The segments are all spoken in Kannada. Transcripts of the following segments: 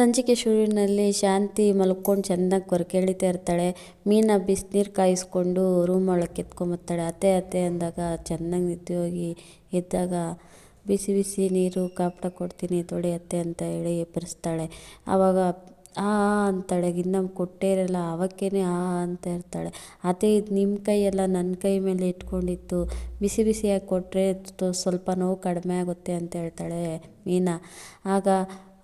ಸಂಚಿಕೆ ಶುರುವಿನಲ್ಲಿ ಶಾಂತಿ ಮಲ್ಕೊಂಡು ಚೆನ್ನಾಗಿ ಕೊರಕೆ ಎಳಿತಾ ಇರ್ತಾಳೆ. ಮೀನಾ ಬಿಸಿನೀರು ಕಾಯಿಸ್ಕೊಂಡು ರೂಮ್ ಒಳಗೆ ಎತ್ಕೊಂಬರ್ತಾಳೆ ಅತ್ತೆ ಅತ್ತೆ ಅಂದಾಗ ಚೆನ್ನಾಗಿ ನಿದ್ದೆ ಹೋಗಿ ಎದ್ದಾಗ ಬಿಸಿ ಬಿಸಿ ನೀರು ಕಾಪಡ ಕೊಡ್ತೀನಿ ತೊಳಿ ಅತ್ತೆ ಅಂತ ಹೇಳಿ ಎಬ್ಬರಿಸ್ತಾಳೆ. ಆವಾಗ ಆ ಅಂತಾಳೆ. ಗಿನ್ನ ಕೊಟ್ಟೇ ಇರಲ್ಲ, ಅವಕ್ಕೇನೆ ಆ ಅಂತ ಇರ್ತಾಳೆ. ಅತ್ತೆ ಇದು ನಿಮ್ಮ ಕೈಯೆಲ್ಲ ನನ್ನ ಕೈ ಮೇಲೆ ಇಟ್ಕೊಂಡಿತ್ತು. ಬಿಸಿ ಬಿಸಿಯಾಗಿ ಕೊಟ್ಟರೆ ಸ್ವಲ್ಪ ನೋವು ಕಡಿಮೆ ಆಗುತ್ತೆ ಅಂತ ಹೇಳ್ತಾಳೆ ಮೀನಾ. ಆಗ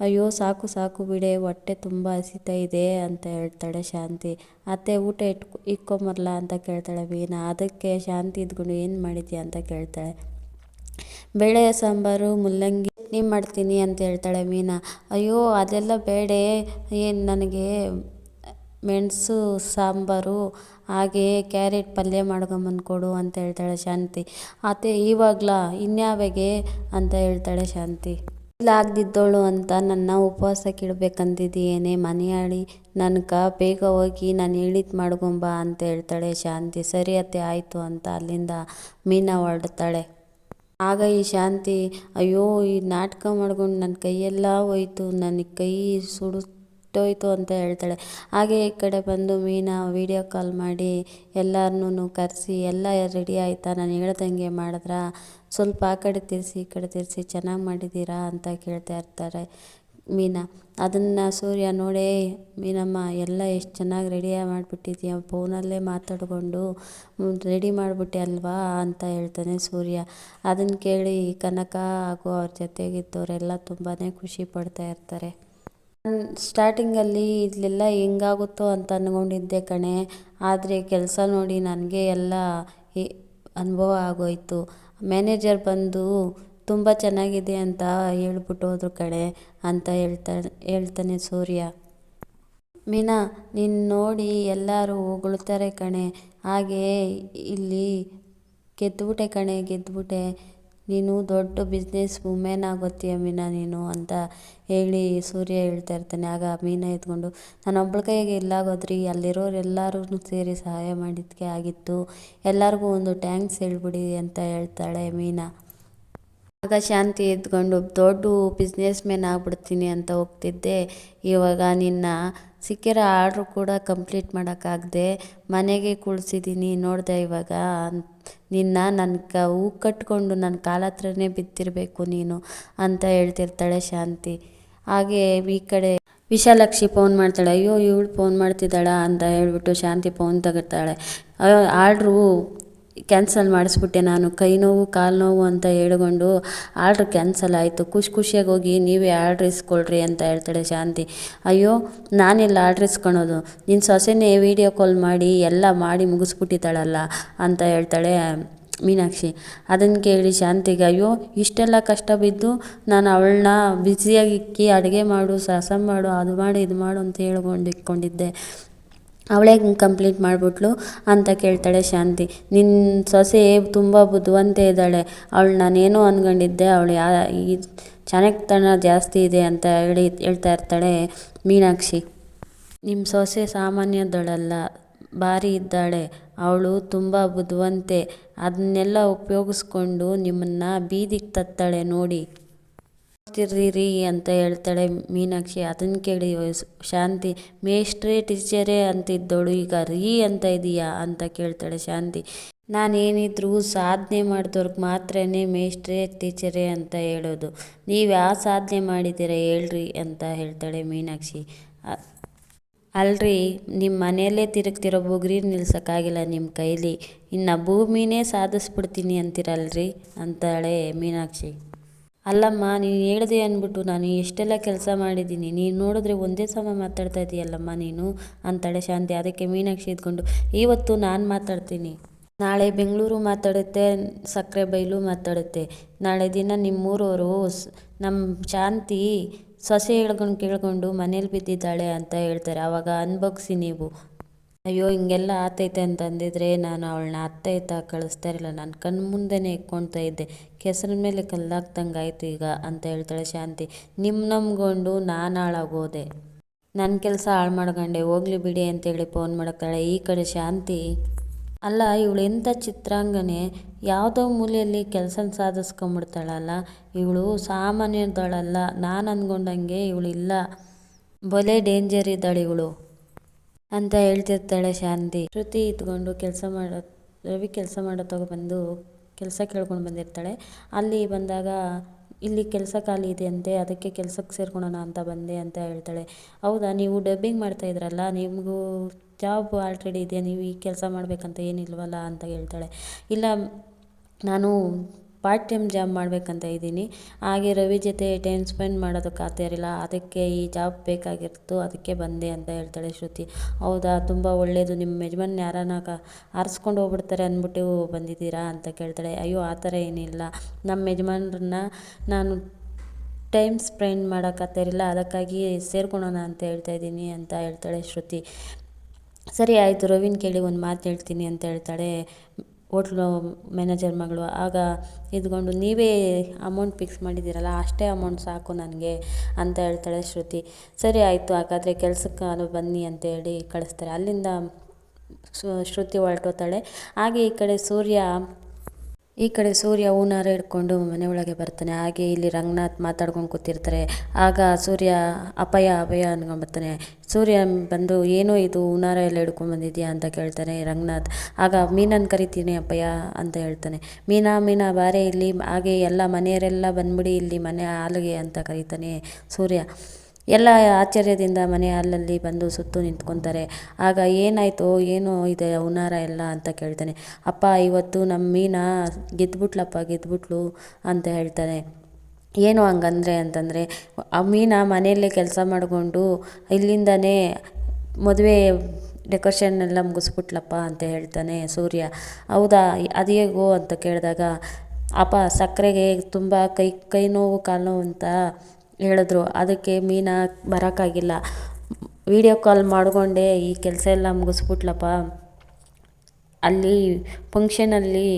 ಅಯ್ಯೋ, ಸಾಕು ಸಾಕು ಬಿಡೆ, ಹೊಟ್ಟೆ ತುಂಬ ಹಸಿತಾ ಇದೆ ಅಂತ ಹೇಳ್ತಾಳೆ ಶಾಂತಿ. ಅತ್ತೆ, ಊಟ ಇಟ್ಕೊ ಇಟ್ಕೊಂಬರಲ್ಲ ಅಂತ ಕೇಳ್ತಾಳೆ ವೀನಾ ಅದಕ್ಕೆ ಶಾಂತಿ ಇದ್ಕೊಂಡು ಏನು ಮಾಡಿದ್ಯಾ ಅಂತ ಕೇಳ್ತಾಳೆ. ಬೇಳೆ, ಸಾಂಬಾರು, ಮುಲ್ಲಂಗಿ ಚಟ್ನಿ ಮಾಡ್ತೀನಿ ಅಂತ ಹೇಳ್ತಾಳೆ ಮೀನಾ ಅಯ್ಯೋ, ಅದೆಲ್ಲ ಬೇಡೆ. ಏನು ನನಗೆ ಮೆಣಸು, ಸಾಂಬಾರು, ಹಾಗೆ ಕ್ಯಾರೆಟ್ ಪಲ್ಯ ಮಾಡ್ಕೊಂಬಂದು ಕೊಡು ಅಂತ ಹೇಳ್ತಾಳೆ ಶಾಂತಿ. ಅತ್ತೆ, ಇವಾಗಲಾ, ಇನ್ಯಾವಾಗೆ ಅಂತ ಹೇಳ್ತಾಳೆ ಶಾಂತಿ. ಇಲ್ಲ ಆಗ್ದಿದ್ದೋಳು ಅಂತ ನನ್ನ ಉಪವಾಸಕ್ಕೆ ಇಡಬೇಕಂತಿದ್ದೀಯೇನೆ ಮನೆಯಾಳಿ. ನನ್ಕ ಬೇಗ ಹೋಗಿ ನಾನು ಹೇಳಿದ್ದು ಮಾಡ್ಕೊಂಬ ಅಂತ ಹೇಳ್ತಾಳೆ ಶಾಂತಿ. ಸರಿ ಅತ್ತೆ, ಆಯಿತು ಅಂತ ಅಲ್ಲಿಂದ ಮೀನಾ ಹೊರಡ್ತಾಳೆ. ಆಗ ಈ ಶಾಂತಿ, ಅಯ್ಯೋ, ಈ ನಾಟಕ ಮಾಡ್ಕೊಂಡು ನನ್ನ ಕೈಯೆಲ್ಲ ಹೋಯ್ತು. ನನಗೆ ಕೈ ಸುಡುತ್ತೋಯ್ತು ಅಂತ ಹೇಳ್ತಾಳೆ. ಹಾಗೆ ಈ ಕಡೆ ಬಂದು ಮೀನಾ ವೀಡಿಯೋ ಕಾಲ್ ಮಾಡಿ ಎಲ್ಲರನ್ನೂ ಕರೆಸಿ, ಎಲ್ಲ ರೆಡಿ ಆಯಿತಾ? ನಾನು ಹೇಳ್ದಂಗೆ ಮಾಡಿದ್ರಾ? ಸ್ವಲ್ಪ ಆ ಕಡೆ ತಿರ್ಸಿ, ಈ ಕಡೆ ತಿರ್ಸಿ ಚೆನ್ನಾಗಿ ಮಾಡಿದ್ದೀರಾ ಅಂತ ಕೇಳ್ತಾ ಇರ್ತಾರೆ ಮೀನಾ. ಅದನ್ನು ಸೂರ್ಯ ನೋಡೇ, ಮೀನಮ್ಮ, ಎಲ್ಲ ಎಷ್ಟು ಚೆನ್ನಾಗಿ ರೆಡಿ ಮಾಡಿಬಿಟ್ಟಿದ್ದೀಯ ಫೋನಲ್ಲೇ ಮಾತಾಡಿಕೊಂಡು ರೆಡಿ ಮಾಡಿಬಿಟ್ಟೆ ಅಲ್ವಾ? ಅಂತ ಹೇಳ್ತಾನೆ ಸೂರ್ಯ. ಅದನ್ನು ಕೇಳಿ ಕನಕ ಹಾಗೂ ಅವ್ರ ಜೊತೆಗಿದ್ದವರೆಲ್ಲ ತುಂಬಾ ಖುಷಿ ಪಡ್ತಾ ಇರ್ತಾರೆ. ಸ್ಟಾರ್ಟಿಂಗಲ್ಲಿ ಇದೆಲ್ಲ ಹೆಂಗಾಗುತ್ತೋ ಅಂತ ಅಂದ್ಕೊಂಡಿದ್ದೆ ಕಣೆ. ಆದರೆ ಕೆಲಸ ನೋಡಿ ನನಗೆ ಎಲ್ಲ ಅನುಭವ ಆಗೋಯಿತು. ಮ್ಯಾನೇಜರ್ ಬಂದು ತುಂಬ ಚೆನ್ನಾಗಿದೆ ಅಂತ ಹೇಳ್ಬಿಟ್ಟು ಹೋದ್ರು ಕಣೆ ಅಂತ ಹೇಳ್ತಾ, ಹೇಳ್ತಾನೆ ಸೂರ್ಯ. ಮೀನಾ, ನೀನು ನೋಡಿ ಎಲ್ಲರೂ ಹೊಗಳ್ತಾರೆ ಕಣೆ. ಹಾಗೆ ಇಲ್ಲಿ ಗೆದ್ದುಬಿಟ್ಟೆ ಕಣೆ ಗೆದ್ದುಬಿಟ್ಟೆ ನೀನು ದೊಡ್ಡ ಬಿಸ್ನೆಸ್ ವುಮೆನ್ ಆಗೋತ್ತೀಯ ಮೀನಾ ನೀನು ಅಂತ ಹೇಳಿ ಸೂರ್ಯ ಹೇಳ್ತಾ ಇರ್ತಾನೆ. ಆಗ ಮೀನಾ ಎತ್ಕೊಂಡು ನಾನು ಒಬ್ಬಳ ಕೈಗೆ ಎಲ್ಲಾಗೋದ್ರಿ ಅಲ್ಲಿರೋರೆಲ್ಲರೂ ಸೇರಿ ಸಹಾಯ ಮಾಡಿದ್ದಕ್ಕೆ ಆಗಿತ್ತು. ಎಲ್ಲರಿಗೂ ಒಂದು ಟ್ಯಾಂಕ್ಸ್ ಹೇಳ್ಬಿಡಿ ಅಂತ ಹೇಳ್ತಾಳೆ ಮೀನಾ ಆಗ ಶಾಂತಿ ಎದ್ಕೊಂಡು ದೊಡ್ಡ ಬಿಸ್ನೆಸ್ ಮ್ಯಾನ್ ಆಗ್ಬಿಡ್ತೀನಿ ಅಂತ ಹೋಗ್ತಿದ್ದೆ. ಇವಾಗ ನಿನ್ನ ಸಿಕ್ಕಿರೋ ಆರ್ಡ್ರು ಕೂಡ ಕಂಪ್ಲೀಟ್ ಮಾಡೋಕ್ಕಾಗದೆ ಮನೆಗೆ ಕುಳ್ಸಿದ್ದೀನಿ ನೋಡಿದೆ ಇವಾಗ. ನಿನ್ನ ನನ್ನ ಕ, ಹೂ ಕಟ್ಕೊಂಡು ನನ್ನ ಕಾಲ ಹತ್ರನೇ ಬಿದ್ದಿರಬೇಕು ನೀನು ಅಂತ ಹೇಳ್ತಿರ್ತಾಳೆ ಶಾಂತಿ. ಹಾಗೆ ಈ ಕಡೆ ವಿಶಾಲಾಕ್ಷಿ ಫೋನ್ ಮಾಡ್ತಾಳೆ. ಅಯ್ಯೋ, ಇವಳು ಫೋನ್ ಮಾಡ್ತಿದ್ದಾಳ ಅಂತ ಹೇಳ್ಬಿಟ್ಟು ಶಾಂತಿ ಫೋನ್ ತೆಗಿತಾಳೆ. ಆರ್ಡ್ರು ಕ್ಯಾನ್ಸಲ್ ಮಾಡಿಸ್ಬಿಟ್ಟೆ ನಾನು. ಕೈ ನೋವು, ಕಾಲು ನೋವು ಅಂತ ಹೇಳ್ಕೊಂಡು ಆರ್ಡ್ರ್ ಕ್ಯಾನ್ಸಲ್ ಆಯಿತು. ಖುಷಿ ಖುಷಿಯಾಗಿ ಹೋಗಿ ನೀವೇ ಆರ್ಡ್ರ್ ಇಸ್ಕೊಳ್ರಿ ಅಂತ ಹೇಳ್ತಾಳೆ ಶಾಂತಿ. ಅಯ್ಯೋ, ನಾನೆಲ್ಲ ಆರ್ಡ್ರ್ ಇಸ್ಕೊಳೋದು? ನಿನ್ನ ಸೊಸೆನೇ ವೀಡಿಯೋ ಕಾಲ್ ಮಾಡಿ ಎಲ್ಲ ಮಾಡಿ ಮುಗಿಸ್ಬಿಟ್ಟಿದ್ದಾಳಲ್ಲ ಅಂತ ಹೇಳ್ತಾಳೆ ಮೀನಾಕ್ಷಿ. ಅದನ್ನು ಕೇಳಿ ಶಾಂತಿಗೆ, ಅಯ್ಯೋ, ಇಷ್ಟೆಲ್ಲ ಕಷ್ಟ ಬಿದ್ದು ನಾನು ಅವಳನ್ನ ಬ್ಯುಸಿಯಾಗಿಕ್ಕಿ ಅಡುಗೆ ಮಾಡು ಸಾಸ ಮಾಡು, ಅದು ಮಾಡು, ಇದು ಮಾಡು ಅಂತ ಹೇಳ್ಕೊಂಡು ಇಟ್ಕೊಂಡಿದ್ದೆ. ಅವಳೇ ಕಂಪ್ಲೀಟ್ ಮಾಡಿಬಿಟ್ಲು ಅಂತ ಕೇಳ್ತಾಳೆ ಶಾಂತಿ. ನಿನ್ನ ಸೊಸೆ ತುಂಬ ಬುದ್ಧಿವಂತೆ ಇದ್ದಾಳೆ. ಅವಳು ನಾನೇನೋ ಅಂದ್ಕೊಂಡಿದ್ದೆ ಅವಳು ಯಾ, ಈ ಚಾಣಕ್ಯತನ ಜಾಸ್ತಿ ಇದೆ ಅಂತ ಹೇಳಿ ಹೇಳ್ತಾ ಇರ್ತಾಳೆ ಮೀನಾಕ್ಷಿ. ನಿಮ್ಮ ಸೊಸೆ ಸಾಮಾನ್ಯದಳಲ್ಲ, ಭಾರಿ ಇದ್ದಾಳೆ. ಅವಳು ತುಂಬ ಬುದ್ಧಿವಂತೆ. ಅದನ್ನೆಲ್ಲ ಉಪಯೋಗಿಸ್ಕೊಂಡು ನಿಮ್ಮನ್ನು ಬೀದಿಗೆ ತತ್ತಾಳೆ ನೋಡಿ. ರೀ ಅಂತ ಹೇಳ್ತಾಳೆ ಮೀನಾಕ್ಷಿ. ಅದನ್ನು ಕೇಳಿ ಶಾಂತಿ, ಮೇಷ್ಟ್ರೇ ಟೀಚರೇ ಅಂತಿದ್ದೋಳು ಈಗ ರೀ ಅಂತ ಇದೀಯಾ ಅಂತ ಕೇಳ್ತಾಳೆ ಶಾಂತಿ. ನಾನೇನಿದ್ರೂ ಸಾಧನೆ ಮಾಡಿದವ್ರಿಗೆ ಮಾತ್ರನೇ ಮೇಷ್ಟ್ರೇ ಟೀಚರೇ ಅಂತ ಹೇಳೋದು. ನೀವು ಯಾವ ಸಾಧನೆ ಮಾಡಿದ್ದೀರ ಹೇಳ್ರಿ ಅಂತ ಹೇಳ್ತಾಳೆ ಮೀನಾಕ್ಷಿ. ಅಲ್ರಿ ನಿಮ್ಮ ಮನೆಯಲ್ಲೇ ತಿರುಗ್ತಿರೋ ಬುಗ್ರಿ ನಿಲ್ಸೋಕ್ಕಾಗಿಲ್ಲ ನಿಮ್ಮ ಕೈಲಿ. ಇನ್ನು ಭೂಮಿನೇ ಸಾಧಿಸ್ಬಿಡ್ತೀನಿ ಅಂತೀರಲ್ರಿ ಅಂತಾಳೆ ಮೀನಾಕ್ಷಿ. ಅಲ್ಲಮ್ಮ, ನೀನು ಹೇಳಿದೆ ಅಂದ್ಬಿಟ್ಟು ನಾನು ಎಷ್ಟೆಲ್ಲ ಕೆಲಸ ಮಾಡಿದ್ದೀನಿ. ನೀನು ನೋಡಿದ್ರೆ ಒಂದೇ ಸಮ ಮಾತಾಡ್ತಾ ಇದೆಯಲ್ಲಮ್ಮ ನೀನು? ಅಂತಾಳೆ ಶಾಂತಿ. ಅದಕ್ಕೆ ಮೀನಾಕ್ಷಿ ಇದ್ಕೊಂಡು ಇವತ್ತು ನಾನು ಮಾತಾಡ್ತೀನಿ. ನಾಳೆ ಬೆಂಗಳೂರು ಮಾತಾಡುತ್ತೆ, ಸಕ್ಕರೆ ಬೈಲು ಮಾತಾಡುತ್ತೆ. ನಾಳೆ ದಿನ ನಿಮ್ಮೂರವರು ನಮ್ಮ ಶಾಂತಿ ಸೊಸೆ ಹೇಳ್ಕೊಂಡು ಕೇಳ್ಕೊಂಡು ಮನೇಲಿ ಬಿದ್ದಿದ್ದಾಳೆ ಅಂತ ಹೇಳ್ತಾರೆ. ಆವಾಗ ಅನ್ಭೋಗಿಸಿ ನೀವು. ಅಯ್ಯೋ, ಹಿಂಗೆಲ್ಲ ಆತೈತೆ ಅಂತಂದಿದ್ರೆ ನಾನು ಅವಳನ್ನ ಅತ್ತೆ ಇತ್ತ ಕಳಿಸ್ತಾ ಇರಲಿಲ್ಲ. ನಾನು ಕಣ್ಣು ಮುಂದೆನೇ ಇಕ್ಕೊಳ್ತಾ ಇದ್ದೆ. ಕೆಸರಿನ ಮೇಲೆ ಕಲ್ಲಾಗ್ದಂಗೆ ಆಯಿತು ಈಗ ಅಂತ ಹೇಳ್ತಾಳೆ ಶಾಂತಿ. ನಿಮ್ಮ ನಂಬ್ಕೊಂಡು ನಾನು ಹಾಳಾಗೋದೆ. ನನ್ನ ಕೆಲಸ ಹಾಳು ಮಾಡ್ಕೊಂಡೆ, ಹೋಗ್ಲಿ ಬಿಡಿ ಅಂತೇಳಿ ಫೋನ್ ಮಾಡ್ತಾಳೆ ಈ ಕಡೆ ಶಾಂತಿ. ಅಲ್ಲ, ಇವಳು ಎಂಥ ಚಿತ್ರಾಂಗನೆ? ಯಾವುದೋ ಮೂಲೆಯಲ್ಲಿ ಕೆಲಸ ಸಾಧಿಸ್ಕೊಂಬಿಡ್ತಾಳಲ್ಲ ಇವಳು ಸಾಮಾನ್ಯದಳಲ್ಲ ನಾನು ಅಂದ್ಕೊಂಡಂಗೆ ಇವಳು ಇಲ್ಲ ಬೊಲೆ ಡೇಂಜರ್ ಇದ್ದಾಳೆ ಇವಳು. ಅಂತ ಹೇಳ್ತಿರ್ತಾಳೆ ಶಾಂತಿ. ಶ್ರುತಿ ಇದ್ಕೊಂಡು ಕೆಲಸ ಮಾಡೋ, ರವಿ ಕೆಲಸ ಮಾಡೋ ತಗೊಬಂದು ಕೆಲಸ ಕೇಳ್ಕೊಂಡು ಬಂದಿರ್ತಾಳೆ. ಅಲ್ಲಿ ಬಂದಾಗ ಇಲ್ಲಿ ಕೆಲಸ ಖಾಲಿ ಇದೆ ಅಂತೆ, ಅದಕ್ಕೆ ಕೆಲಸಕ್ಕೆ ಸೇರ್ಕೊಳೋಣ ಅಂತ ಬಂದೆ ಅಂತ ಹೇಳ್ತಾಳೆ. ಹೌದಾ, ನೀವು ಡಬ್ಬಿಂಗ್ ಮಾಡ್ತಾ ಇದ್ರಲ್ಲ, ನಿಮಗೂ ಜಾಬ್ ಆಲ್ರೆಡಿ ಇದೆ, ನೀವು ಈ ಕೆಲಸ ಮಾಡಬೇಕಂತ ಏನಿಲ್ವಲ್ಲ ಅಂತ ಹೇಳ್ತಾಳೆ. ಇಲ್ಲ, ನಾನು ಪಾರ್ಟ್ ಟೈಮ್ ಜಾಬ್ ಮಾಡಬೇಕಂತ ಇದ್ದೀನಿ. ಹಾಗೆ ರವಿ ಜೊತೆ ಟೈಮ್ ಸ್ಪೆಂಡ್ ಮಾಡೋದಕ್ಕೆ ಆಗ್ತಾ ಇರಲಿಲ್ಲ. ಅದಕ್ಕೆ ಈ ಜಾಬ್ ಬೇಕಾಗಿತ್ತು ಅದಕ್ಕೆ ಬಂದೆ ಅಂತ ಹೇಳ್ತಾಳೆ ಶ್ರುತಿ. ಹೌದಾ? ತುಂಬ ಒಳ್ಳೆಯದು ನಿಮ್ಮ ಯಜಮಾನ್ ಯಾರನ್ನ ಕ ಆರಿಸ್ಕೊಂಡು ಹೋಗ್ಬಿಡ್ತಾರೆ ಅಂದ್ಬಿಟ್ಟು ಬಂದಿದ್ದೀರಾ ಅಂತ ಕೇಳ್ತಾಳೆ. ಅಯ್ಯೋ, ಆ ಥರ ಏನಿಲ್ಲ. ನಮ್ಮ ಯಜಮಾನ್ರನ್ನ ನಾನು ಟೈಮ್ ಸ್ಪೆಂಡ್ ಮಾಡೋಕ್ಕಾಗ್ತಾ ಇರಲಿಲ್ಲ. ಅದಕ್ಕಾಗಿ ಸೇರ್ಕೊಳೋಣ ಅಂತ ಹೇಳ್ತಾ ಇದ್ದೀನಿ ಅಂತ ಹೇಳ್ತಾಳೆ ಶ್ರುತಿ. ಸರಿ, ಆಯಿತು. ರವಿನ ಕೇಳಿ ಒಂದು ಮಾತು ಹೇಳ್ತೀನಿ ಅಂತ ಹೇಳ್ತಾಳೆ. ಹೋಟ್ಲು ಮ್ಯಾನೇಜರ್ ಮಗಳು, ಆಗ ಇದ್ಕೊಂಡು ನೀವೇ ಅಮೌಂಟ್ ಫಿಕ್ಸ್ ಮಾಡಿದ್ದೀರಲ್ಲ, ಅಷ್ಟೇ ಅಮೌಂಟ್ ಸಾಕು ನನಗೆ ಅಂತ ಹೇಳ್ತಾಳೆ ಶ್ರುತಿ. ಸರಿ ಆಯಿತು, ಹಾಗಾದರೆ ಕೆಲ್ಸಕ್ಕೆ ಬನ್ನಿ ಅಂತೇಳಿ ಕಳಿಸ್ತಾರೆ. ಅಲ್ಲಿಂದ ಶ್ರುತಿ ಹೊರಟೋತಾಳೆ ಹಾಗೆ ಈ ಕಡೆ ಸೂರ್ಯ ಈ ಕಡೆ ಸೂರ್ಯ ಹೂನಾರ ಹಿಡ್ಕೊಂಡು ಮನೆ ಒಳಗೆ ಬರ್ತಾನೆ. ಹಾಗೆ ಇಲ್ಲಿ ರಂಗನಾಥ್ ಮಾತಾಡ್ಕೊಂಡು ಕೂತಿರ್ತಾರೆ. ಆಗ ಸೂರ್ಯ ಅಪಯ, ಅಭಯ ಅನ್ಕೊಂಬರ್ತಾನೆ ಸೂರ್ಯ ಬಂದು, ಏನೋ ಇದು ಹೂನಾರ ಎಲ್ಲ ಹಿಡ್ಕೊಂಡು ಬಂದಿದ್ಯಾ? ಅಂತ ಕೇಳ್ತಾನೆ ರಂಗನಾಥ್. ಆಗ ಮೀನನ್ನು ಕರಿತೀನಿ ಅಪ್ಪಯ್ಯ ಅಂತ ಹೇಳ್ತಾನೆ. ಮೀನಾ ಮೀನಾ, ಬಾರೆ ಇಲ್ಲಿ, ಹಾಗೆ ಎಲ್ಲ ಮನೆಯವರೆಲ್ಲ ಬಂದ್ಬಿಡಿ, ಇಲ್ಲಿ ಮನೆ ಹಾಲಿಗೆ, ಅಂತ ಕರೀತಾನೆ ಸೂರ್ಯ. ಎಲ್ಲ ಆಶ್ಚರ್ಯದಿಂದ ಮನೆ ಅಲ್ಲಲ್ಲಿ ಬಂದು ಸುತ್ತು ನಿಂತ್ಕೊತಾರೆ. ಆಗ ಏನಾಯಿತು, ಏನು ಇದೆ ಹುನಾರ ಎಲ್ಲ ಅಂತ ಕೇಳ್ತಾನೆ. ಅಪ್ಪ, ಇವತ್ತು ನಮ್ಮ ಮೀನಾ ಗೆದ್ಬಿಟ್ಲಪ್ಪ, ಗೆದ್ಬಿಟ್ಲು ಅಂತ ಹೇಳ್ತಾನೆ. ಏನು ಹಂಗಂದ್ರೆ ಅಂತಂದರೆ, ಆ ಮೀನ ಮನೆಯಲ್ಲೇ ಕೆಲಸ ಮಾಡಿಕೊಂಡು ಇಲ್ಲಿಂದನೇ ಮದುವೆ ಡೆಕೋರೇಷನ್ ಎಲ್ಲ ಮುಗಿಸ್ಬಿಟ್ಲಪ್ಪ ಅಂತ ಹೇಳ್ತಾನೆ ಸೂರ್ಯ. ಹೌದಾ, ಅದು ಹೇಗೋ ಅಂತ ಕೇಳಿದಾಗ, ಅಪ್ಪ, ಸಕ್ಕರೆಗೆ ತುಂಬ ಕೈ ಕೈ ನೋವು, ಕಾಲು ನೋವು ಅಂತ ಹೇಳಿದ್ರು. ಅದಕ್ಕೆ ಮೀನಾ ಬರೋಕ್ಕಾಗಿಲ್ಲ ವೀಡಿಯೋ ಕಾಲ್ ಮಾಡಿಕೊಂಡೆ, ಈ ಕೆಲಸ ಎಲ್ಲ ಮುಗಿಸ್ಬಿಟ್ಲಪ್ಪ. ಅಲ್ಲಿ ಫಂಕ್ಷನಲ್ಲಿ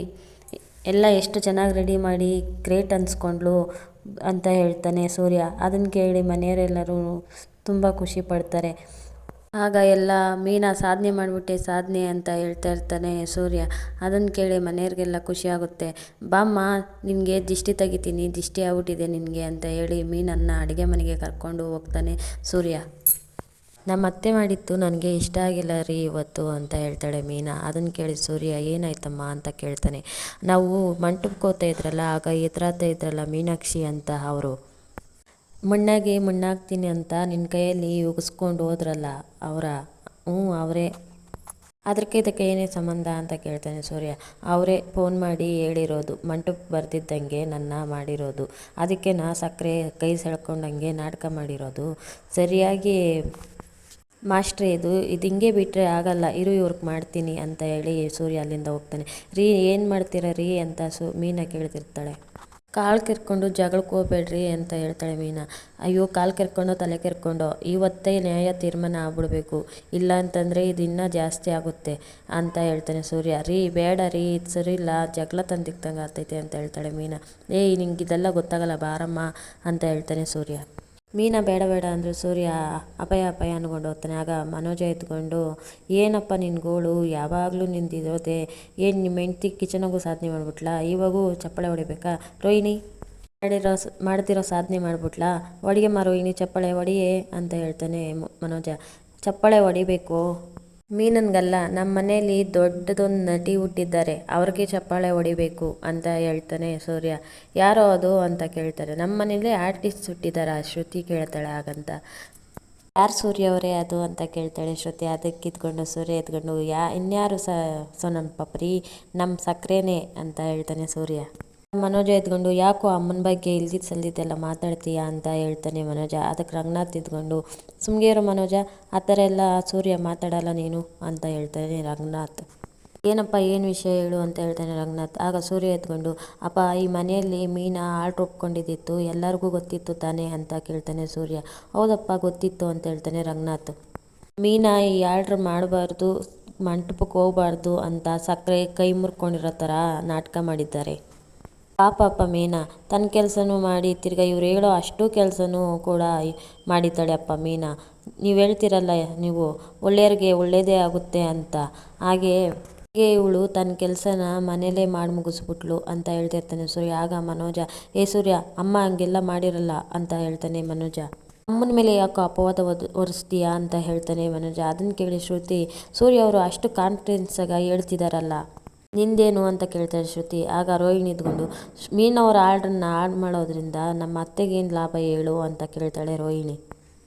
ಎಲ್ಲ ಎಷ್ಟು ಚೆನ್ನಾಗಿ ರೆಡಿ ಮಾಡಿ ಗ್ರೇಟ್ ಅನ್ಸ್ಕೊಂಡ್ಲು ಅಂತ ಹೇಳ್ತಾನೆ ಸೂರ್ಯ. ಅದನ್ನು ಕೇಳಿ ಮನೆಯವರೆಲ್ಲರೂ ತುಂಬ ಖುಷಿ ಪಡ್ತಾರೆ. ಆಗ ಎಲ್ಲ ಮೀನಾ ಸಾಧನೆ ಮಾಡಿಬಿಟ್ಟೆ, ಸಾಧನೆ ಅಂತ ಹೇಳ್ತಾ ಇರ್ತಾನೆ ಸೂರ್ಯ. ಅದನ್ನು ಕೇಳಿ ಮನೆಯವ್ರಿಗೆಲ್ಲ ಖುಷಿ ಆಗುತ್ತೆ ಬಾಮ್ಮ, ನಿನಗೆ ದಿಷ್ಟಿ ತೆಗಿತೀನಿ, ದಿಷ್ಟಿ ಆಗ್ಬಿಟ್ಟಿದೆ ನಿನಗೆ ಅಂತ ಹೇಳಿ ಮೀನನ್ನು ಅಡುಗೆ ಮನೆಗೆ ಕರ್ಕೊಂಡು ಹೋಗ್ತಾನೆ ಸೂರ್ಯ. ನಮ್ಮ ಅತ್ತೆ ಮಾಡಿತ್ತು ನನಗೆ ಇಷ್ಟ ಆಗಿಲ್ಲ ರೀ ಇವತ್ತು ಅಂತ ಹೇಳ್ತಾಳೆ ಮೀನಾ. ಅದನ್ನು ಕೇಳಿ ಸೂರ್ಯ, ಏನಾಯ್ತಮ್ಮ ಅಂತ ಕೇಳ್ತಾನೆ. ನಾವು ಮಂಟಪಕ್ಕೆ ಹೋಗ್ತಾ ಇದ್ರಲ್ಲ, ಆಗ ಎದುರಾಗ್ತಾ ಇದ್ರಲ್ಲ ಮೀನಾಕ್ಷಿ ಅಂತ ಅವರು. ಮಣ್ಣಾಗೆ ಮಣ್ಣಾಗ್ತೀನಿ ಅಂತ ನಿನ್ನ ಕೈಯಲ್ಲಿ ಉಗಿಸ್ಕೊಂಡು ಹೋದ್ರಲ್ಲ ಅವರ? ಹ್ಞೂ ಅವರೇ. ಅದಕ್ಕೆ ಇದಕ್ಕೆ ಏನೇ ಸಂಬಂಧ ಅಂತ ಕೇಳ್ತಾನೆ ಸೂರ್ಯ. ಅವರೇ ಫೋನ್ ಮಾಡಿ ಹೇಳಿರೋದು, ಮಂಟಪ ಬರ್ತಿದ್ದಂಗೆ ನನ್ನ ಮಾಡಿರೋದು. ಅದಕ್ಕೆ ನಾ ಸಕ್ಕರೆ ಕೈ ಸೆಳ್ಕೊಂಡಂಗೆ ನಾಟಕ ಮಾಡಿರೋದು. ಸರಿಯಾಗಿ ಮಾಸ್ಟ್ರೇ, ಇದು ಇದು ಹಿಂಗೆ ಬಿಟ್ಟರೆ ಆಗಲ್ಲ, ಇರು, ಇವ್ರಿಗೆ ಮಾಡ್ತೀನಿ ಅಂತ ಹೇಳಿ ಸೂರ್ಯ ಅಲ್ಲಿಂದ ಹೋಗ್ತಾನೆ. ರೀ, ಏನು ಮಾಡ್ತೀರಾ ರೀ ಅಂತ ಸು, ಮೀನ ಕೇಳ್ತಿರ್ತಾಳೆ. ಕಾಲು ಕೆರ್ಕೊಂಡು ಜಗಳಕ್ಕೆ ಹೋಗ್ಬೇಡ್ರಿ ಅಂತ ಹೇಳ್ತಾಳೆ ಮೀನಾ. ಅಯ್ಯೋ, ಕಾಲು ಕೆರ್ಕೊಂಡೋ, ತಲೆ ಕೆರ್ಕೊಂಡೋ, ಇವತ್ತೇ ನ್ಯಾಯ ತೀರ್ಮಾನ ಆಗ್ಬಿಡ್ಬೇಕು. ಇಲ್ಲ ಅಂತಂದರೆ ಇದು ಇನ್ನೂ ಜಾಸ್ತಿ ಆಗುತ್ತೆ ಅಂತ ಹೇಳ್ತಾನೆ ಸೂರ್ಯ. ರೀ, ಬೇಡ ರೀ, ಇದು ಸರಿ ಇಲ್ಲ, ಜಗಳ ತಂದಿಕ್ತಂಗೆ ಆಗ್ತೈತೆ ಅಂತ ಹೇಳ್ತಾಳೆ ಮೀನಾ. ಏಯ್, ನಿಂಗೆ ಇದೆಲ್ಲ ಗೊತ್ತಾಗಲ್ಲ ಬಾರಮ್ಮ ಅಂತ ಹೇಳ್ತಾನೆ ಸೂರ್ಯ. ಮೀನಾ ಬೇಡ ಬೇಡ ಅಂದರೆ ಸೂರ್ಯ ಅಪಾಯ ಅಪಾಯ ಅಂದ್ಕೊಂಡು ಹೋಗ್ತಾನೆ. ಆಗ ಮನೋಜ ಎತ್ಕೊಂಡು, ಏನಪ್ಪ ನಿನ್ನ ಗೋಳು? ಯಾವಾಗಲೂ ನಿಂತಿರೋದೆ ಏನು ನಿಮ್ಮ ಹೆಂಡ್ತಿ ಕಿಚನಾಗೂ ಸಾಧನೆ ಮಾಡಿಬಿಟ್ಲಾ? ಇವಾಗೂ ಚಪ್ಪಾಳೆ ಹೊಡಿಬೇಕಾ? ರೋಹಿಣಿ, ಮಾಡಿರೋ ಮಾಡ್ತಿರೋ ಸಾಧನೆ ಮಾಡಿಬಿಟ್ಲಾ? ಹೊಡಿಯಮ್ಮ ರೋಹಿಣಿ, ಚಪ್ಪಾಳೆ ಹೊಡಿಯೇ ಅಂತ ಹೇಳ್ತಾನೆ ಮನೋಜ. ಚಪ್ಪಾಳೆ ಹೊಡಿಬೇಕು. ಮೀನನ್ಗಲ್ಲ ನಮ್ಮ ಮನೇಲಿ ದೊಡ್ಡದೊಂದು ನಟಿ ಹುಟ್ಟಿದ್ದಾರೆ, ಅವ್ರಿಗೆ ಚಪ್ಪಾಳೆ ಹೊಡಿಬೇಕು ಅಂತ ಹೇಳ್ತಾನೆ ಸೂರ್ಯ. ಯಾರೋ ಅದು ಅಂತ ಕೇಳ್ತಾರೆ. ನಮ್ಮ ಮನೇಲಿ ಆರ್ಟಿಸ್ಟ್ ಹುಟ್ಟಿದ್ದಾರೆ ಶ್ರುತಿ ಕೇಳ್ತಾಳೆ ಹಾಗಂತ. ಯಾರು ಸೂರ್ಯ ಅವರೇ ಅದು ಅಂತ ಕೇಳ್ತಾಳೆ ಶ್ರುತಿ. ಅದಕ್ಕೆ ಇದ್ಕೊಂಡು ಸೂರ್ಯ ಎತ್ಕೊಂಡು ಯಾ ಇನ್ಯಾರು ಸ ನಮ್ಮ ಪಪ್ರಿ ನಮ್ಮ ಸಕ್ಕರೆನೇ ಅಂತ ಹೇಳ್ತಾನೆ ಸೂರ್ಯ. ಮನೋಜ ಎದ್ಕೊಂಡು ಯಾಕೋ ಅಮ್ಮನ ಬಗ್ಗೆ ಇಲ್ದಿದ್ದು ಸಲ್ದಿದ್ದೆಲ್ಲ ಮಾತಾಡ್ತೀಯಾ? ಅಂತ ಹೇಳ್ತಾನೆ ಮನೋಜ. ಅದಕ್ಕೆ ರಂಗನಾಥ್ ಇದ್ಕೊಂಡು ಇರೋ ಮನೋಜ, ಆ ಥರ ಎಲ್ಲ ಸೂರ್ಯ ಮಾತಾಡಲ್ಲ ನೀನು? ಅಂತ ಹೇಳ್ತಾನೆ ರಂಗನಾಥ್. ಏನಪ್ಪ, ಏನು ವಿಷಯ ಹೇಳು? ಅಂತ ಹೇಳ್ತಾನೆ ರಂಗನಾಥ್. ಆಗ ಸೂರ್ಯ ಎತ್ಕೊಂಡು ಅಪ್ಪ, ಈ ಮನೆಯಲ್ಲಿ ಮೀನಾ ಆರ್ಡ್ರ್ ಒಪ್ಕೊಂಡಿದ್ದಿತ್ತು ಎಲ್ಲರಿಗೂ ಗೊತ್ತಿತ್ತು ತಾನೇ? ಅಂತ ಕೇಳ್ತಾನೆ ಸೂರ್ಯ. ಹೌದಪ್ಪ, ಗೊತ್ತಿತ್ತು, ಅಂತ ಹೇಳ್ತಾನೆ ರಂಗನಾಥ್. ಮೀನಾ, ಈ ಆರ್ಡ್ರ್ ಮಾಡಬಾರ್ದು, ಮಂಟಪಕ್ಕೆ ಹೋಗಬಾರ್ದು ಅಂತ ಸಕ್ಕರೆ ಕೈ ಮುರ್ಕೊಂಡಿರೋ ಥರ ನಾಟಕ ಮಾಡಿದ್ದಾರೆ. ಪಾಪ ಮೀನಾ. ತನ್ನ ಕೆಲಸನೂ ಮಾಡಿ, ತಿರ್ಗ ಇವ್ರು ಹೇಳೋ ಅಷ್ಟು ಕೆಲಸನೂ ಕೂಡ ಮಾಡಿದ್ದಾಳೆ ಅಪ್ಪ ಮೀನಾ. ನೀವು ಹೇಳ್ತೀರಲ್ಲ ನೀವು ಒಳ್ಳೆಯವ್ರಿಗೆ ಒಳ್ಳೆಯದೇ ಆಗುತ್ತೆ ಅಂತ. ಹಾಗೆ ಇವಳು ತನ್ನ ಕೆಲಸನ ಮನೇಲೇ ಮಾಡಿ ಮುಗಿಸ್ಬಿಟ್ಲು ಅಂತ ಹೇಳ್ತಿರ್ತಾನೆ. ಸೂರ್ಯ, ಆಗ ಮನೋಜ, ಏ ಸೂರ್ಯ, ಅಮ್ಮ ಹಂಗೆಲ್ಲ ಮಾಡಿರಲ್ಲ ಅಂತ ಹೇಳ್ತಾನೆ ಮನೋಜ. ಅಮ್ಮನ ಮೇಲೆ ಯಾಕೋ ಅಪವಾದ ಒರೆಸ್ತೀಯಾ ಅಂತ ಹೇಳ್ತಾನೆ ಮನೋಜ. ಅದನ್ನು ಕೇಳಿ ಶ್ರುತಿ, ಸೂರ್ಯ, ಅವರು ಅಷ್ಟು ಕಾನ್ಫಿಡೆನ್ಸಾಗಿ ಹೇಳ್ತಿದಾರಲ್ಲ. ನಿಂದೇನು ಅಂತ ಕೇಳ್ತಾಳೆ ಶ್ರುತಿ. ಆಗ ರೋಹಿಣಿ ಇದ್ಕೊಂಡು ಮೀನವ್ರ ಆರ್ಡ್ರನ್ನ ಆಡ್ ಮಾಡೋದ್ರಿಂದ ನಮ್ಮ ಅತ್ತೆಗೇನು ಲಾಭ ಹೇಳು ಅಂತ ಕೇಳ್ತಾಳೆ ರೋಹಿಣಿ.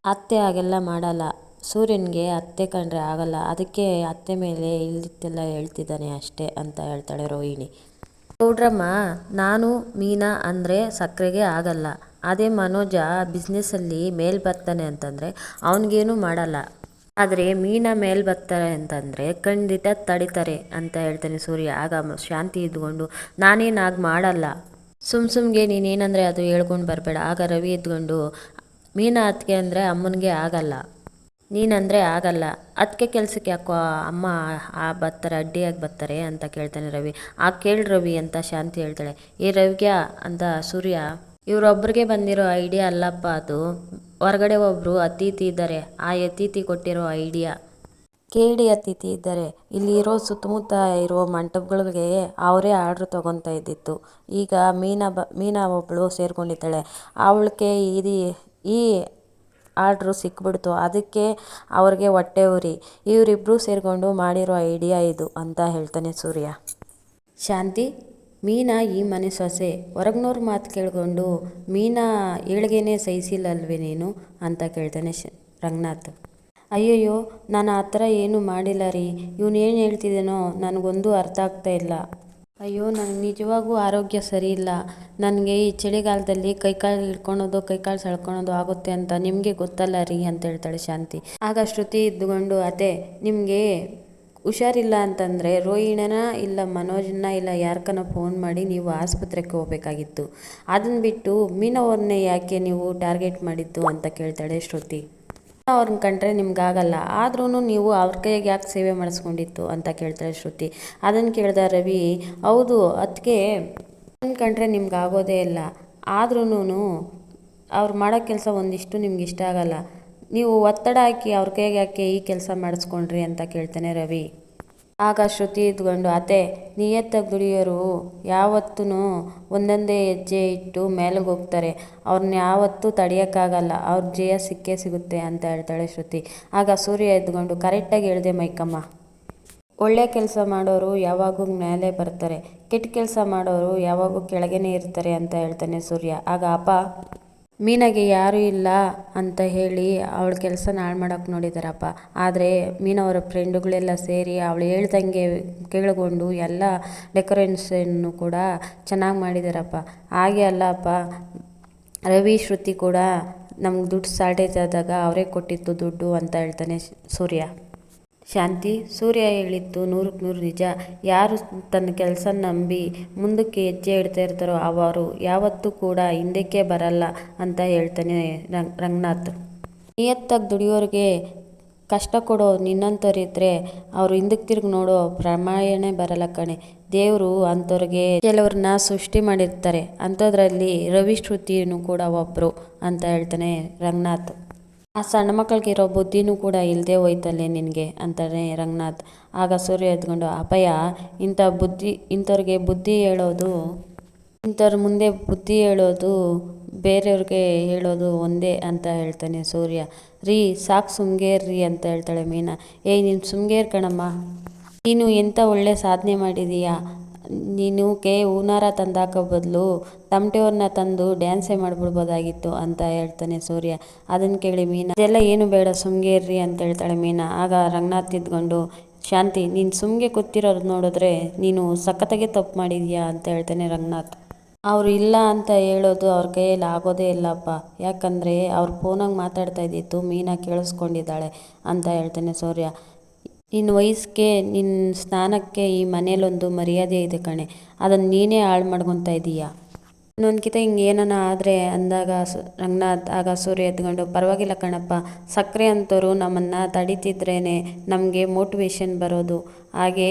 ಅತ್ತೆ ಹಾಗೆಲ್ಲ ಮಾಡಲ್ಲ. ಸೂರ್ಯನಿಗೆ ಅತ್ತೆ ಕಂಡ್ರೆ ಆಗಲ್ಲ. ಅದಕ್ಕೆ ಅತ್ತೆ ಮೇಲೆ ಇಲ್ಲಿತ್ತೆಲ್ಲ ಹೇಳ್ತಿದ್ದಾನೆ ಅಷ್ಟೇ ಅಂತ ಹೇಳ್ತಾಳೆ ರೋಹಿಣಿ. ಗೌಡ್ರಮ್ಮ, ನಾನು ಮೀನಾ ಅಂದರೆ ಸಕ್ಕರೆಗೆ ಆಗಲ್ಲ. ಅದೇ ಮನೋಜ ಬಿಸ್ನೆಸ್ಸಲ್ಲಿ ಮೇಲೆ ಬರ್ತಾನೆ ಅಂತಂದರೆ, ಅವನಿಗೇನು ಮಾಡಲ್ಲ. ಆದರೆ ಮೀನ ಮೇಲೆ ಬರ್ತಾರೆ ಅಂತಂದರೆ ಖಂಡಿತ ತಡಿತಾರೆ ಅಂತ ಹೇಳ್ತಾನೆ ಸೂರ್ಯ. ಆಗ ಶಾಂತಿ ಇದ್ಕೊಂಡು ನಾನೇನು ಆಗ ಮಾಡಲ್ಲ. ಸುಮ್ ಸುಮ್ಗೆ ನೀನೇನಂದರೆ ಅದು ಹೇಳ್ಕೊಂಡು ಬರಬೇಡ. ಆಗ ರವಿ ಇದ್ಕೊಂಡು ಮೀನ ಅತ್ತಿಗೆ ಅಂದರೆ ಅಮ್ಮನಿಗೆ ಆಗಲ್ಲ. ನೀನಂದರೆ ಆಗಲ್ಲ. ಅದಕ್ಕೆ ಕೆಲಸಕ್ಕೆ ಯಾಕೋ ಅಮ್ಮ ಆ ಬರ್ತಾರೆ, ಅಡ್ಡಿಯಾಗಿ ಬರ್ತಾರೆ ಅಂತ ಕೇಳ್ತಾನೆ ರವಿ. ಆ ಕೇಳಿ ರವಿ ಅಂತ ಶಾಂತಿ ಹೇಳ್ತಾಳೆ. ಏ ರವಿಗ್ಯಾ ಅಂತ ಸೂರ್ಯ ಇವರೊಬ್ಬರಿಗೆ ಬಂದಿರೋ ಐಡಿಯಾ ಅಲ್ಲಪ್ಪ ಅದು. ಹೊರಗಡೆ ಒಬ್ಬರು ಅತಿಥಿ ಇದ್ದಾರೆ ಆ ಅತಿಥಿ ಕೊಟ್ಟಿರೋ ಐಡಿಯಾ. ಕೇಳಿ ಅತಿಥಿ ಇದ್ದಾರೆ ಇಲ್ಲಿರೋ ಸುತ್ತಮುತ್ತ ಇರೋ ಮಂಟಪಗಳಿಗೆ ಅವರೇ ಆರ್ಡ್ರ್ ತೊಗೊತಾ ಇದ್ದಿತ್ತು. ಈಗ ಮೀನಾ ಬ ಮೀನಾ ಒಬ್ಬಳು ಸೇರ್ಕೊಂಡಿದ್ದಾಳೆ. ಅವಳಿಗೆ ಇದು ಈ ಆರ್ಡ್ರು ಸಿಕ್ಬಿಡ್ತು. ಅದಕ್ಕೆ ಅವ್ರಿಗೆ ಹೊಟ್ಟೆ ಉರಿ. ಇವರಿಬ್ಬರು ಸೇರಿಕೊಂಡು ಮಾಡಿರೋ ಐಡಿಯಾ ಇದು ಅಂತ ಹೇಳ್ತಾನೆ ಸೂರ್ಯ. ಶಾಂತಿ ಮೀನಾ ಈ ಮನೆ ಸೊಸೆ. ಹೊರಗ್ನವ್ರ ಮಾತು ಕೇಳಿಕೊಂಡು ಮೀನಾ, ಏಳ್ಗೆನೇ ಸಹಿಸಿಲ್ಲಲ್ವೇ ನೀನು? ಅಂತ ಕೇಳ್ತಾನೆ ಶ, ರಂಗನಾಥ್. ಅಯ್ಯಯ್ಯೋ, ನಾನು ಆ ಥರ ಏನೂ ಮಾಡಿಲ್ಲ ರೀ. ಏನು ಹೇಳ್ತಿದ್ದೇನೋ ನನಗೊಂದೂ ಅರ್ಥ ಆಗ್ತಾ ಇಲ್ಲ. ಅಯ್ಯೋ ನನಗೆ ನಿಜವಾಗೂ ಆರೋಗ್ಯ ಸರಿ ಇಲ್ಲ. ನನಗೆ ಈ ಚಳಿಗಾಲದಲ್ಲಿ ಕೈಕಾಲು ಹಿಡ್ಕೊಳೋದು, ಕೈಕಾಲು ಸಳ್ಕೊಳೋದು ಆಗುತ್ತೆ ಅಂತ ನಿಮಗೆ ಗೊತ್ತಲ್ಲ ರೀ, ಅಂತ ಹೇಳ್ತಾಳೆ ಶಾಂತಿ. ಆಗ ಶ್ರುತಿ ಇದ್ದುಕೊಂಡು ಅದೇ ನಿಮಗೆ ಹುಷಾರಿಲ್ಲ ಅಂತಂದರೆ ರೋಹಿಣನ ಇಲ್ಲ ಮನೋಜನ್ನ ಇಲ್ಲ ಯಾರ್ಕನ ಫೋನ್ ಮಾಡಿ ನೀವು ಆಸ್ಪತ್ರೆಗೆ ಹೋಗಬೇಕಾಗಿತ್ತು. ಅದನ್ನು ಬಿಟ್ಟು ಮೀನವ್ರನ್ನೇ ಯಾಕೆ ನೀವು ಟಾರ್ಗೆಟ್ ಮಾಡಿದ್ದು ಅಂತ ಕೇಳ್ತಾಳೆ ಶ್ರುತಿ. ಅವ್ರನ್ನ ಕಂಡ್ರೆ ನಿಮ್ಗಾಗಲ್ಲ ಆದ್ರೂ ನೀವು ಅವ್ರ ಕೈಗೆ ಯಾಕೆ ಸೇವೆ ಮಾಡಿಸ್ಕೊಂಡಿತ್ತು ಅಂತ ಕೇಳ್ತಾಳೆ ಶ್ರುತಿ. ಅದನ್ನು ಕೇಳಿದ ರವಿ, ಹೌದು ಅದಕ್ಕೆ ಕಂಡ್ರೆ ನಿಮ್ಗೆ ಆಗೋದೇ ಇಲ್ಲ ಆದ್ರೂ ಅವ್ರು ಮಾಡೋ ಕೆಲಸ ಒಂದಿಷ್ಟು ನಿಮ್ಗೆ ಇಷ್ಟ ಆಗಲ್ಲ. ನೀವು ಒತ್ತಡ ಹಾಕಿ ಅವ್ರ ಕೈಗೆ ಯಾಕೆ ಈ ಕೆಲಸ ಮಾಡಿಸ್ಕೊಂಡ್ರಿ ಅಂತ ಕೇಳ್ತಾನೆ ರವಿ. ಆಗ ಶ್ರುತಿ ಇದ್ಕೊಂಡು, ಅತ್ತೆ ನಿಯತ್ತಾಗಿ ದುಡಿಯೋರು ಯಾವತ್ತೂ ಒಂದೊಂದೇ ಹೆಜ್ಜೆ ಇಟ್ಟು ಮೇಲೆಗೆ ಹೋಗ್ತಾರೆ. ಅವ್ರನ್ನ ಯಾವತ್ತೂ ತಡೆಯೋಕ್ಕಾಗಲ್ಲ. ಅವ್ರ ಜಯ ಸಿಕ್ಕೇ ಸಿಗುತ್ತೆ ಅಂತ ಹೇಳ್ತಾಳೆ ಶ್ರುತಿ. ಆಗ ಸೂರ್ಯ ಎದ್ಕೊಂಡು ಕರೆಕ್ಟಾಗಿ ಹೇಳಿದೆ ಮೈಕಮ್ಮ. ಒಳ್ಳೆ ಕೆಲಸ ಮಾಡೋರು ಯಾವಾಗೂ ಮೇಲೆ ಬರ್ತಾರೆ. ಕೆಟ್ಟ ಕೆಲಸ ಮಾಡೋರು ಯಾವಾಗೂ ಕೆಳಗೇನೆ ಇರ್ತಾರೆ ಅಂತ ಹೇಳ್ತಾನೆ ಸೂರ್ಯ. ಆಗ, ಅಪ್ಪ ಮೀನಾಗೆ ಯಾರೂ ಇಲ್ಲ ಅಂತ ಹೇಳಿ ಅವಳ ಕೆಲಸನ ಹಾಳು ಮಾಡೋಕೆ ನೋಡಿದಾರಪ್ಪ. ಆದರೆ ಮೀನವರ ಫ್ರೆಂಡುಗಳೆಲ್ಲ ಸೇರಿ ಅವಳು ಹೇಳ್ದಂಗೆ ಕೇಳಿಕೊಂಡು ಎಲ್ಲ ಡೆಕೋರೇಷನ್ನು ಕೂಡ ಚೆನ್ನಾಗಿ ಮಾಡಿದಾರಪ್ಪ. ಹಾಗೆ ಅಲ್ಲಪ್ಪ, ರವಿ, ಶ್ರುತಿ ಕೂಡ ನಮ್ಗೆ ದುಡ್ಡು ಶಾರ್ಟೇಜ್ ಆದಾಗ ಅವರೇ ಕೊಟ್ಟಿದ್ದು ದುಡ್ಡು ಅಂತ ಹೇಳ್ತಾನೆ ಸೂರ್ಯ. ಶಾಂತಿ, ಸೂರ್ಯ ಹೇಳಿದ್ದು ನೂರಕ್ಕೆ ನೂರು ನಿಜ. ಯಾರು ತನ್ನ ಕೆಲಸ ನಂಬಿ ಮುಂದಕ್ಕೆ ಹೆಜ್ಜೆ ಇಡ್ತಾ ಇರ್ತಾರೋ ಅವರು ಯಾವತ್ತೂ ಕೂಡ ಹಿಂದಕ್ಕೆ ಬರಲ್ಲ ಅಂತ ಹೇಳ್ತಾನೆ ರಂಗ್, ರಂಗನಾಥ್. ನಿಯತ್ತಾಗಿ ದುಡಿಯೋರಿಗೆ ಕಷ್ಟ ಕೊಡೋ ನಿನ್ನಂಥವ್ರಿದ್ರೆ ಅವರು ಹಿಂದಕ್ಕೆ ತಿರುಗಿ ನೋಡೋ ಪ್ರಮಾಣನೇ ಬರಲ್ಲ ಕಣೆ. ದೇವರು ಅಂಥವ್ರಿಗೆ ಕೆಲವ್ರನ್ನ ಸೃಷ್ಟಿ ಮಾಡಿರ್ತಾರೆ. ಅಂಥದ್ರಲ್ಲಿ ರವಿ ಕೂಡ ಒಬ್ಬರು ಅಂತ ಹೇಳ್ತಾನೆ ರಂಗನಾಥ್. ಆ ಸಣ್ಣ ಮಕ್ಕಳಿಗಿರೋ ಬುದ್ಧಿನೂ ಕೂಡ ಇಲ್ಲದೆ ಹೋಯ್ತಲ್ಲೇ ನಿನಗೆ ಅಂತಾನೆ ರಂಗನಾಥ್. ಆಗ ಸೂರ್ಯ ಎದ್ಕೊಂಡು ಅಪಯ ಇಂಥ ಬುದ್ಧಿ, ಇಂಥವ್ರಿಗೆ ಬುದ್ಧಿ ಹೇಳೋದು, ಇಂಥವ್ರ ಮುಂದೆ ಬುದ್ಧಿ ಹೇಳೋದು, ಬೇರೆಯವ್ರಿಗೆ ಹೇಳೋದು ಒಂದೇ ಅಂತ ಹೇಳ್ತಾನೆ ಸೂರ್ಯ. ರೀ, ಸಾಕು ಸುಮ್ಗೇರ್ರಿ ಅಂತ ಹೇಳ್ತಾಳೆ ಮೀನಾ. ಏಯ್, ನೀನು ಸುಮ್ಗೇರ್ ಕಣಮ್ಮ. ನೀನು ಎಂಥ ಒಳ್ಳೆ ಸಾಧನೆ ಮಾಡಿದೀಯಾ? ನೀನು ಕೆ ಹೂನಾರ ತಂದಾಕೋ ಬದಲು ತಮಟೆಯವ್ರನ್ನ ತಂದು ಡ್ಯಾನ್ಸೇ ಮಾಡಿಬಿಡ್ಬೋದಾಗಿತ್ತು ಅಂತ ಹೇಳ್ತಾನೆ ಸೂರ್ಯ. ಅದನ್ನು ಕೇಳಿ ಮೀನಾ, ಇದೆಲ್ಲ ಏನು ಬೇಡ ಸುಮ್ಗೇರ್ರಿ ಅಂತ ಹೇಳ್ತಾಳೆ ಮೀನಾ. ಆಗ ರಂಗನಾಥ್ ತಿದ್ಕೊಂಡು, ಶಾಂತಿ, ನೀನು ಸುಮ್ಗೆ ಕೂತಿರೋದು ನೋಡಿದ್ರೆ ನೀನು ಸಖತ್ತಾಗೆ ತಪ್ಪು ಮಾಡಿದ್ಯಾ ಅಂತ ಹೇಳ್ತಾನೆ ರಂಗನಾಥ್. ಅವರು ಇಲ್ಲ ಅಂತ ಹೇಳೋದು ಅವ್ರ ಕೈಯಲ್ಲಿ ಆಗೋದೇ ಇಲ್ಲಪ್ಪ. ಯಾಕಂದರೆ ಅವ್ರು ಫೋನಾಗ ಮಾತಾಡ್ತಾ ಇದ್ದಿತ್ತು, ಮೀನಾ ಕೇಳಿಸ್ಕೊಂಡಿದ್ದಾಳೆ ಅಂತ ಹೇಳ್ತಾನೆ ಸೂರ್ಯ. ನಿನ್ನ ವಯಸ್ಸಿಗೆ ನಿನ್ನ ಸ್ನಾನಕ್ಕೆ ಈ ಮನೇಲೊಂದು ಮರ್ಯಾದೆ ಇದೆ ಕಣೆ. ಅದನ್ನು ನೀನೇ ಹಾಳು ಮಾಡ್ಕೊತಾ ಇನ್ನೊಂದು ಇನ್ನೊಂದ್ಕಿತ ಹಿಂಗೆ ಏನಾನ ಆದರೆ ಅಂದಾಗ ರಂಗನಾಥ್, ಆಗ ಸೂರ್ಯ ಎತ್ಕೊಂಡು, ಪರವಾಗಿಲ್ಲ ಕಣಪ್ಪ, ಸಕ್ಕರೆ ಅಂಥವ್ರು ನಮ್ಮನ್ನು ತಡಿತಿದ್ರೇ ನಮಗೆ ಮೋಟಿವೇಶನ್ ಬರೋದು. ಹಾಗೇ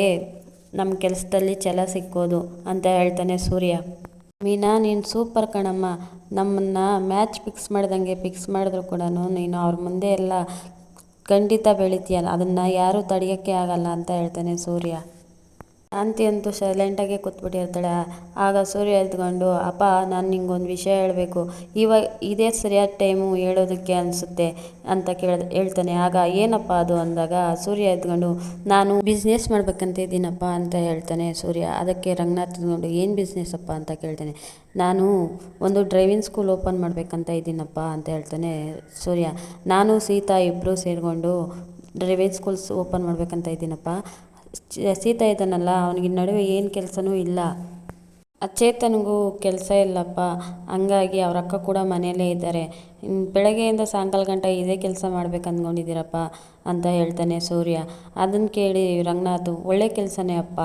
ನಮ್ಮ ಕೆಲಸದಲ್ಲಿ ಛಲ ಸಿಕ್ಕೋದು ಅಂತ ಹೇಳ್ತಾನೆ ಸೂರ್ಯ. ಮೀನಾ, ನೀನು ಸೂಪರ್ ಕಣಮ್ಮ. ನಮ್ಮನ್ನು ಮ್ಯಾಚ್ ಫಿಕ್ಸ್ ಮಾಡ್ದಂಗೆ ಫಿಕ್ಸ್ ಮಾಡಿದ್ರು ಕೂಡ ನೀನು ಅವ್ರ ಮುಂದೆ ಎಲ್ಲ ಖಂಡಿತ ಬೆಳಿತೀಯಲ್ಲ. ಅದನ್ನು ಯಾರೂ ತಡೆಯೋಕ್ಕೆ ಆಗಲ್ಲ ಅಂತ ಹೇಳ್ತಾನೆ ಸೂರ್ಯ. ಶಾಂತಿ ಅಂತೂ ಸೈಲೆಂಟಾಗೆ ಕೂತ್ಬಿಟ್ಟಿರ್ತಾಳೆ. ಆಗ ಸೂರ್ಯ ಎದ್ಕೊಂಡು ಅಪ್ಪ, ನಾನು ನಿಂಗೊಂದು ವಿಷಯ ಹೇಳಬೇಕು. ಇವಾಗ ಇದೇ ಸರಿಯಾದ ಟೈಮು ಹೇಳೋದಕ್ಕೆ ಅನಿಸುತ್ತೆ, ಅಂತ ಕೇಳ ಹೇಳ್ತಾನೆ. ಆಗ, ಏನಪ್ಪ ಅದು? ಅಂದಾಗ, ಸೂರ್ಯ ಎದ್ಕೊಂಡು ನಾನು ಬಿಸ್ನೆಸ್ ಮಾಡ್ಬೇಕಂತ ಇದ್ದೀನಪ್ಪ, ಅಂತ ಹೇಳ್ತಾನೆ ಸೂರ್ಯ. ಅದಕ್ಕೆ ರಂಗನಾಥ್ ಎದ್ಕೊಂಡು ಏನು ಬಿಸ್ನೆಸ್ ಅಪ್ಪ? ಅಂತ ಕೇಳ್ತಾನೆ. ನಾನು ಒಂದು ಡ್ರೈವಿಂಗ್ ಸ್ಕೂಲ್ ಓಪನ್ ಮಾಡಬೇಕಂತ ಇದ್ದೀನಪ್ಪ, ಅಂತ ಹೇಳ್ತಾನೆ ಸೂರ್ಯ. ನಾನು, ಸೀತಾ ಇಬ್ಬರು ಸೇರಿಕೊಂಡು ಡ್ರೈವಿಂಗ್ ಸ್ಕೂಲ್ಸ್ ಓಪನ್ ಮಾಡಬೇಕಂತ ಇದ್ದೀನಪ್ಪ. ಸೀತಾ ಇದ್ದಾನಲ್ಲ, ಅವನಿಗೆ ನಡುವೆ ಏನು ಕೆಲಸನೂ ಇಲ್ಲ. ಅಚೇತನಿಗೂ ಕೆಲಸ ಇಲ್ಲಪ್ಪ. ಹಂಗಾಗಿ ಅವ್ರ ಅಕ್ಕ ಕೂಡ ಮನೆಯಲ್ಲೇ ಇದ್ದಾರೆ. ಬೆಳಗ್ಗೆಯಿಂದ ಸಾಯಂಕಾಲ ಗಂಟ ಇದೇ ಕೆಲಸ ಮಾಡ್ಬೇಕು ಅಂದ್ಕೊಂಡಿದ್ದೀರಪ್ಪ ಅಂತ ಹೇಳ್ತಾನೆ ಸೂರ್ಯ. ಅದನ್ನು ಕೇಳಿ ರಂಗನಾಥ್, ಒಳ್ಳೆ ಕೆಲಸನೇ ಅಪ್ಪ.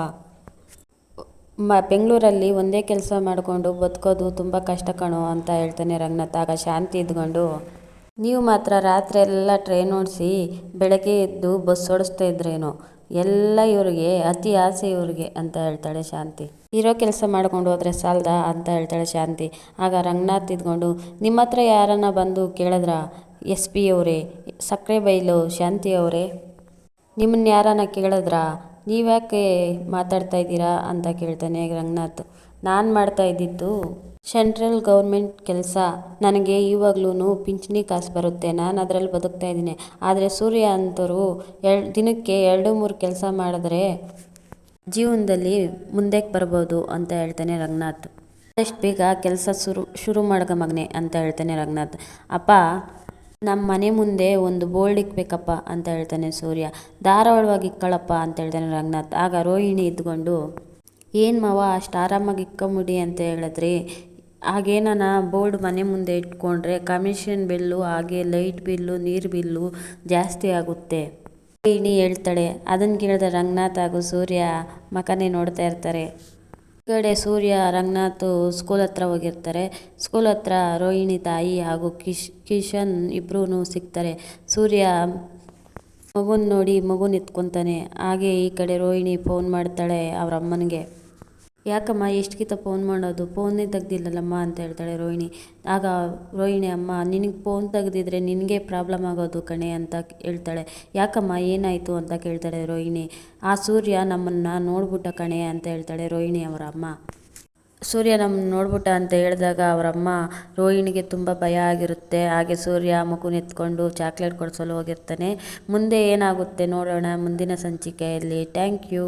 ಮ, ಬೆಂಗಳೂರಲ್ಲಿ ಒಂದೇ ಕೆಲಸ ಮಾಡಿಕೊಂಡು ಬದುಕೋದು ತುಂಬ ಕಷ್ಟ ಕಣೋ ಅಂತ ಹೇಳ್ತಾನೆ ರಂಗನಾಥ್. ಆಗ ಶಾಂತಿ ಇದ್ಕೊಂಡು, ನೀವು ಮಾತ್ರ ರಾತ್ರಿ ಎಲ್ಲ ಟ್ರೈನ್ ಓಡಿಸಿ ಬೆಳಗ್ಗೆ ಎದ್ದು ಬಸ್ ಓಡಿಸ್ತಾ ಇದ್ರೇನೋ? ಎಲ್ಲ ಇವ್ರಿಗೆ, ಅತಿ ಆಸೆ ಇವ್ರಿಗೆ ಅಂತ ಹೇಳ್ತಾಳೆ ಶಾಂತಿ. ಇರೋ ಕೆಲಸ ಮಾಡ್ಕೊಂಡು ಹೋದ್ರೆ ಸಾಲದ ಅಂತ ಹೇಳ್ತಾಳೆ ಶಾಂತಿ. ಆಗ ರಂಗನಾಥ್ ಇದ್ಕೊಂಡು, ನಿಮ್ಮ ಹತ್ರ ಯಾರನ್ನ ಬಂದು ಕೇಳಿದ್ರ? ಎಸ್ ಪಿ ಅವರೇ, ಸಕ್ಕರೆ ಬೈಲು ಶಾಂತಿ ಅವರೇ? ನಿಮ್ಮನ್ನ ಯಾರನ್ನ ಕೇಳಿದ್ರಾ? ನೀವ್ಯಾಕೆ ಮಾತಾಡ್ತಾ ಇದ್ದೀರಾ? ಅಂತ ಕೇಳ್ತಾನೆ ರಂಗನಾಥ್. ನಾನು ಮಾಡ್ತಾ ಇದ್ದಿದ್ದು ಸೆಂಟ್ರಲ್ ಗೌರ್ಮೆಂಟ್ ಕೆಲಸ. ನನಗೆ ಇವಾಗ್ಲೂ ಪಿಂಚಣಿ ಕಾಸು ಬರುತ್ತೆ. ನಾನು ಅದರಲ್ಲಿ ಬದುಕ್ತಾ ಇದ್ದೀನಿ. ಆದರೆ ಸೂರ್ಯ ಅಂತವರು ಎರಡು ದಿನಕ್ಕೆ ಎರಡು ಮೂರು ಕೆಲಸ ಮಾಡಿದ್ರೆ ಜೀವನದಲ್ಲಿ ಮುಂದಕ್ಕೆ ಬರ್ಬೋದು ಅಂತ ಹೇಳ್ತಾನೆ ರಂಗನಾಥ್. ಆದಷ್ಟು ಬೇಗ ಕೆಲಸ ಶುರು ಶುರು ಮಾಡ್ಕ ಮಗನೆ ಅಂತ ಹೇಳ್ತಾನೆ ರಂಗನಾಥ್. ಅಪ್ಪ ನಮ್ಮ ಮನೆ ಮುಂದೆ ಒಂದು ಬೋರ್ಡ್ ಇಕ್ಬೇಕಪ್ಪ ಅಂತ ಹೇಳ್ತಾನೆ ಸೂರ್ಯ. ಧಾರಾಳವಾಗಿ ಇಕ್ಕಳಪ್ಪ ಅಂತ ಹೇಳ್ತಾನೆ ರಂಗನಾಥ್. ಆಗ ರೋಹಿಣಿ ಇದ್ಕೊಂಡು ಏನು ಮಾವ ಅಷ್ಟು ಆರಾಮಾಗಿ ಇಕ್ಕೊಂಬಿಡಿ ಅಂತ ಹೇಳಿದ್ರಿ? ಹಾಗೇನಾನ ಬೋರ್ಡ್ ಮನೆ ಮುಂದೆ ಇಟ್ಕೊಂಡ್ರೆ ಕಮಿಷನ್ ಬಿಲ್ಲು, ಹಾಗೆ ಲೈಟ್ ಬಿಲ್ಲು, ನೀರು ಬಿಲ್ಲು ಜಾಸ್ತಿ ಆಗುತ್ತೆ. ಇಣಿ ಹೇಳ್ತಾಳೆ. ಅದನ್ನು ಕೇಳಿದ ರಂಗನಾಥ್ ಹಾಗೂ ಸೂರ್ಯ ಮಕನೇ ನೋಡ್ತಾ ಇರ್ತಾರೆ. ಕಡೆ ಸೂರ್ಯ, ರಂಗನಾಥ್ ಸ್ಕೂಲ್ ಹತ್ರ ಹೋಗಿರ್ತಾರೆ. ಸ್ಕೂಲ್ ಹತ್ರ ರೋಹಿಣಿ ತಾಯಿ ಹಾಗೂ ಕಿಶ್, ಕಿಶನ್ ಇಬ್ಬರೂ ಸಿಗ್ತಾರೆ. ಸೂರ್ಯ ಮಗುನ ನೋಡಿ ಮಗು ನಿತ್ಕೊತಾನೆ. ಹಾಗೆ ಈ ಕಡೆ ರೋಹಿಣಿ ಫೋನ್ ಮಾಡ್ತಾಳೆ ಅವ್ರ ಅಮ್ಮನಿಗೆ. ಯಾಕಮ್ಮ ಎಷ್ಟಕ್ಕಿಂತ ಫೋನ್ ಮಾಡೋದು? ಫೋನೇ ತೆಗ್ದಿಲ್ಲಲ್ಲಮ್ಮ ಅಂತ ಹೇಳ್ತಾಳೆ ರೋಹಿಣಿ. ಆಗ ರೋಹಿಣಿ, ಅಮ್ಮ, ನಿನಗೆ ಫೋನ್ ತೆಗ್ದಿದ್ರೆ ನಿನಗೆ ಪ್ರಾಬ್ಲಮ್ ಆಗೋದು ಕಣೆ ಅಂತ ಹೇಳ್ತಾಳೆ. ಯಾಕಮ್ಮ, ಏನಾಯಿತು? ಅಂತ ಕೇಳ್ತಾಳೆ ರೋಹಿಣಿ. ಆ ಸೂರ್ಯ ನಮ್ಮನ್ನು ನೋಡ್ಬಿಟ್ಟ ಕಣೆ ಅಂತ ಹೇಳ್ತಾಳೆ ರೋಹಿಣಿ ಅವರ ಅಮ್ಮ. ಸೂರ್ಯ ನಮ್ಮನ್ನು ನೋಡ್ಬಿಟ್ಟ ಅಂತ ಹೇಳಿದಾಗ ಅವರಮ್ಮ ರೋಹಿಣಿಗೆ ತುಂಬ ಭಯ ಆಗಿರುತ್ತೆ. ಹಾಗೆ ಸೂರ್ಯ ಮಗುನ ಎತ್ಕೊಂಡು ಚಾಕ್ಲೇಟ್ ಕೊಡಿಸಲು ಹೋಗಿರ್ತಾನೆ. ಮುಂದೆ ಏನಾಗುತ್ತೆ ನೋಡೋಣ ಮುಂದಿನ ಸಂಚಿಕೆಯಲ್ಲಿ. Thank you